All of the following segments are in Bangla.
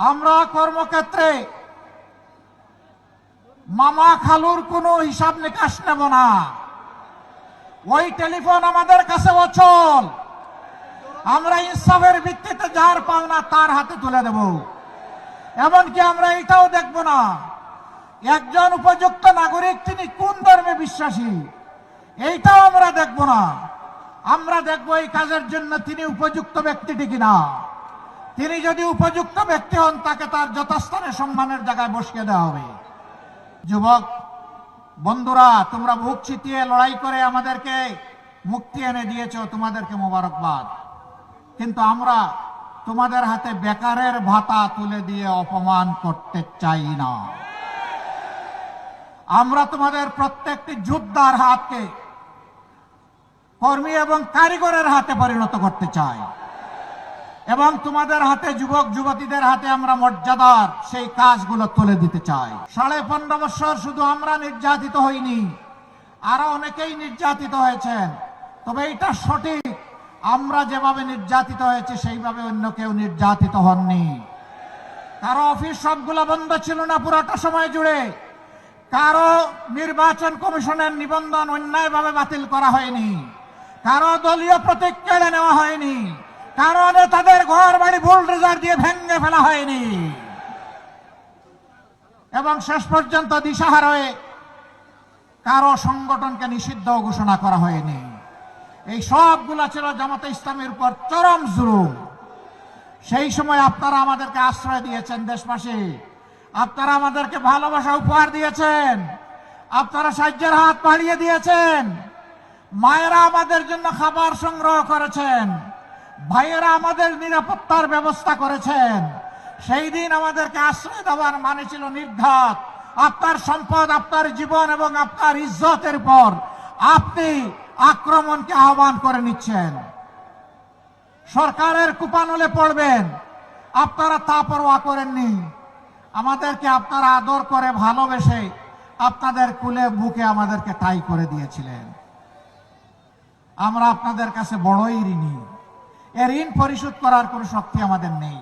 আমরা কর্মক্ষেত্রে মামা খালুর কোনো হিসাব নিকাশ নেব না। ওই টেলিফোন আমাদের কাছে অচল। আমরা ইনসাফের ভিত্তিতে যার পাওনা তার হাতে তুলে দেব। এমনকি আমরা এটাও দেখব না, একজন উপযুক্ত নাগরিক তিনি কোন ধর্মে বিশ্বাসী, এইটাও আমরা দেখব না। আমরা দেখব এই কাজের জন্য তিনি উপযুক্ত ব্যক্তিটি কিনা তিনি যদি উপযুক্ত ব্যক্তি হন, তাকে তার যথাস্থানে সম্মানের জায়গায় বসিয়ে দেওয়া হবে। যুবক, বন্ধুরা, তোমরা বুক ছিটিয়ে লড়াই করে আমাদেরকে মুক্তি এনে দিয়েছ, তোমাদেরকে মোবারকবাদ। কিন্তু আমরা তোমাদের হাতে বেকারের ভাতা তুলে দিয়ে অপমান করতে চাই না। আমরা তোমাদের প্রত্যেকটি যোদ্ধার হাতকে কর্মী এবং কারিগরের হাতে পরিণত করতে চাই। এবং তোমাদের হাতে যুবক যুবতীদের হাতে আমরা মর্যাদার সেই কাজগুলো তুলে দিতে চাই। সাড়ে পনেরো বছর শুধু আমরা নির্যাতিত হইনি, আরও অনেকেই নির্যাতিত হয়েছেন। তবে এটা সঠিক, আমরা যেভাবে নির্যাতিত হয়েছে, সেইভাবে অন্য কেউ নির্যাতিত হননি। কারও অফিস সবগুলো বন্ধ ছিল না পুরোটা সময় জুড়ে। কারও নির্বাচন কমিশনের নিবন্ধন অন্যায়ভাবে বাতিল করা হয়নি। কারও দলীয় প্রতীক কেড়ে নেওয়া হয়নি। কারণে তাদের ঘর বাড়ি বুলডোজার দিয়ে ভেঙে ফেলা হয়নি। এবং শেষ পর্যন্ত দিশাহার হয়ে কারও সংগঠনকে নিষিদ্ধ ঘোষণা করা হয়নি। এই সবগুলা ছিল জামাতে ইসলামের উপর চরম জুলুম। সেই সময় আপনারা আমাদেরকে আশ্রয় দিয়েছেন দেশবাসী। আপনারা আমাদেরকে ভালোবাসা উপহার দিয়েছেন। আপনারা সাহায্যের হাত বাড়িয়ে দিয়েছেন। মায়েরা আমাদের জন্য খাবার সংগ্রহ করেছেন। ভাইয়েরা আমাদের নিরাপত্তার ব্যবস্থা করেছেন। সেই দিন আমাদেরকে আশ্রয় দেওয়ার মানে ছিল নির্ঘাত। আপনার সম্পদ, আপনার জীবন এবং আপনার ইজ্জতের উপর আপনি আক্রমণকে আহ্বান করে নিচ্ছেন। সরকারের কুপানলে পড়বেন। আপনারা তা পরোয়া করেননি। আমাদেরকে আপনারা আদর করে ভালোবেসে আপনাদের কুলে বুকে আমাদেরকে তাই করে দিয়েছিলেন। আমরা আপনাদের কাছে বড়ই ঋণী। এ ঋণ পরিশোধ করার কোনো শক্তি আমাদের নেই।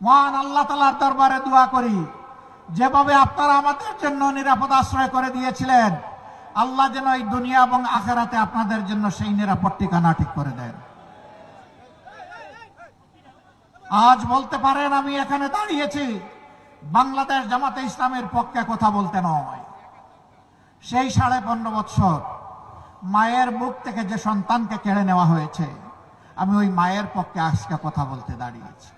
মহান আল্লাহ তালার দরবারে দোয়া করি, যেভাবে আপনারা আমাদের জন্য নিরাপদ আশ্রয় করে দিয়েছিলেন, আল্লাহ যেন এই দুনিয়া এবং আখেরাতে আপনাদের জন্য সেই নিরাপদ ঠিকানা ঠিক করে দেন। আজ বলতে পারেন, আমি এখানে দাঁড়িয়েছি, বাংলাদেশ জামাতে ইসলামের পক্ষে কথা বলতে নয়। সেই সাড়ে পনেরো বৎসর মায়ের মুখ থেকে যে সন্তানকে কেড়ে নেওয়া হয়েছে আমি ওই মায়ের পক্ষে আজকে কথা বলতে দাঁড়িয়েছি।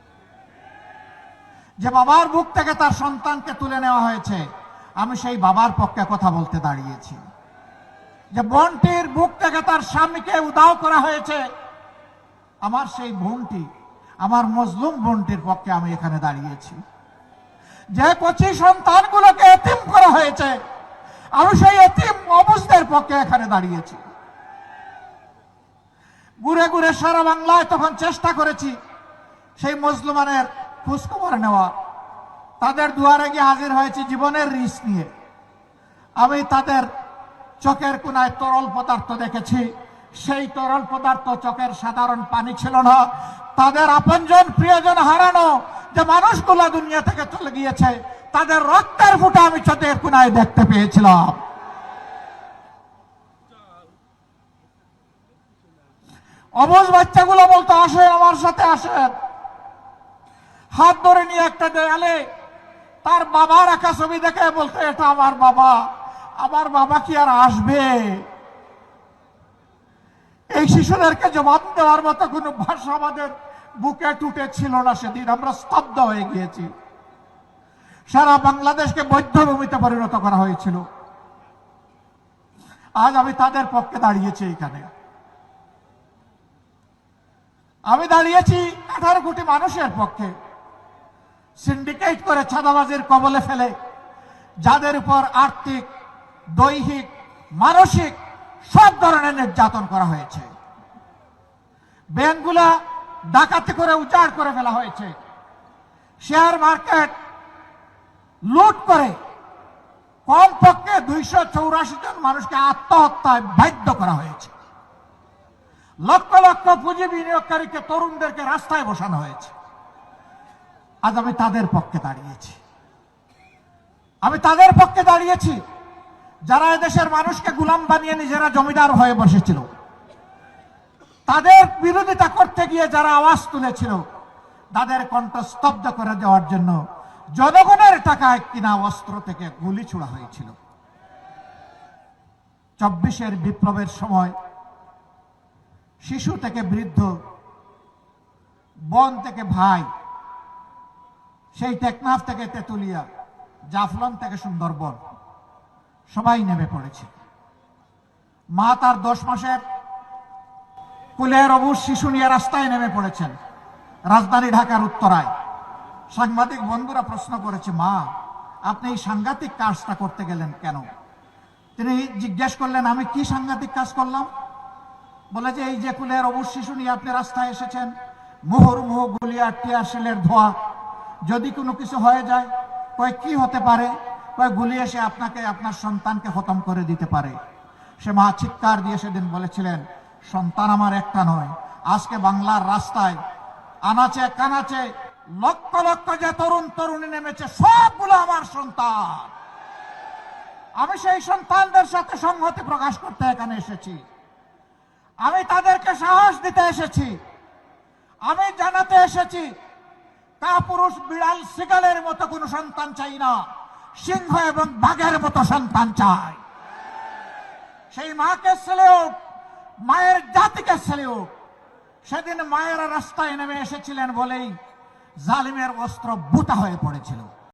যে বাবার বুক থেকে তার সন্তানকে তুলে নেওয়া হয়েছে, আমি সেই বাবার পক্ষে কথা বলতে দাঁড়িয়েছি। যে বোনটির বুক থেকে তার স্বামীকে উদাও করা হয়েছে, আমার সেই বোনটি, আমার মজলুম বোনটির পক্ষে আমি এখানে দাঁড়িয়েছি। যে কচি সন্তানগুলোকে এতিম করা হয়েছে, আমি সেই এতিম অবস্থার পক্ষে এখানে দাঁড়িয়েছি। ঘুরে ঘুরে সারা বাংলায় তখন চেষ্টা করেছি সেই মুসলমানের খোঁজখবর নেওয়া তাদের দুয়ারে গিয়ে হাজির হয়েছি জীবনের রিস্ক নিয়ে। আমি তাদের চোখের কোনায় তরল পদার্থ দেখেছি। সেই তরল পদার্থ চোখের সাধারণ পানি ছিল না। তাদের আপনজন, প্রিয়জন হারানো যে মানুষগুলো দুনিয়া থেকে চলে গিয়েছে, তাদের রক্তের ফুটা আমি চোখের কোনায় দেখতে পেয়েছিলাম। অবুজ বাচ্চাগুলো বলতো আসেন আমার সাথে আসেন। হাত ধরে নিয়ে একটা দেয়ালে তার বাবার একা ছবি দেখে বলতো, এটা আমার বাবা আমার বাবা কি আর আসবে? এই শিশুদেরকে জবাব দেওয়ার মতো কোনো ভাষা আমাদের বুকে টুটে ছিল না সেদিন, আমরা স্তব্ধ হয়ে গিয়েছি। সারা বাংলাদেশকে বৌদ্ধভূমিতে পরিণত করা হয়েছিল। আজ আমি তাদের পক্ষে দাঁড়িয়েছি এখানে। আমি দাঁড়িয়েছি আঠারো কোটি মানুষের পক্ষে। সিন্ডিকেট করে ছাদাবাজির কবলে ফেলে। যাদের উপর আর্থিক, দৈহিক, মানসিক সব ধরনের নির্যাতন করা হয়েছে। ব্যাংকগুলা ডাকাতি করে উজাড় করে ফেলা হয়েছে। শেয়ার মার্কেট লুট করে কমপক্ষে দুইশো চৌরাশি জন মানুষকে আত্মহত্যায় বাধ্য করা হয়েছে। লক্ষ লক্ষ পুঁজি বিনিয়োগকারীকে তরুণদেরকে রাস্তায় বসানো হয়েছে। আজ আমি তাদের পক্ষে দাঁড়িয়েছি। আমি তাদের পক্ষে দাঁড়িয়েছি যারা এদেশের মানুষকে গুলাম বানিয়ে নিজেরা জমিদার হয়ে বসেছিল। তাদের বিরোধিতা করতে গিয়ে যারা আওয়াজ তুলেছিল, তাদের কণ্ঠ স্তব্ধ করে দেওয়ার জন্য জনগণের টাকায় কিনা অস্ত্র থেকে গুলি ছোড়া হয়েছিল। চব্বিশের বিপ্লবের সময় শিশু থেকে বৃদ্ধ, বন থেকে ভাই, সেই টেকনাফ থেকে তেতুলিয়া, জাফলং থেকে সুন্দরবন, সবাই নেমে পড়েছে। মা তার দশ মাসের কুলের অবুজ শিশু নিয়ে রাস্তায় নেমে পড়েছেন, রাজধানী ঢাকার উত্তরায়। সাংবাদিক বন্ধুরা প্রশ্ন করেছে, মা, আপনি এই সাংঘাতিক কাজটা করতে গেলেন কেন? তিনি জিজ্ঞেস করলেন, আমি কি সাংঘাতিক কাজ করলাম? বলে যে, এই যে কুলের অবুজ শিশু নিয়ে আপনি রাস্তায় এসেছেন। মুহুর মুহু গুলিয়া টিয়াশিলের ধোয়া। যদি কোনো কিছু হয়ে যায়, কয় কি হতে পারে? কয় গুলি এসে আপনাকে, আপনার সন্তানকে খতম করে দিতে পারে। সে মা চিৎকার দিয়ে সেদিন বলেছিলেন, সন্তান আমার একটা নয়। আজকে বাংলার রাস্তায় আনাচে, কানাচে, লক্ষ লক্ষ যে তরুণ তরুণী নেমেছে, সবগুলো আমার সন্তান। আমি সেই সন্তানদের সাথে সংহতি প্রকাশ করতে এখানে এসেছি। আমি তাদেরকে সাহস দিতে এসেছি। আমি জানাতে এসেছি তা পুরুষ বিড়াল শিকালের মতো কোনো সন্তান চাই না, সিংহ এবং বাঘের মতো সন্তান চাই। সেই মাকে সেলেও মায়ের জাতিকে সেলেও সেদিন মায়েরা রাস্তায় নেমে এসেছিলেন বলেই জালিমের অস্ত্র বুতা হয়ে পড়েছিল।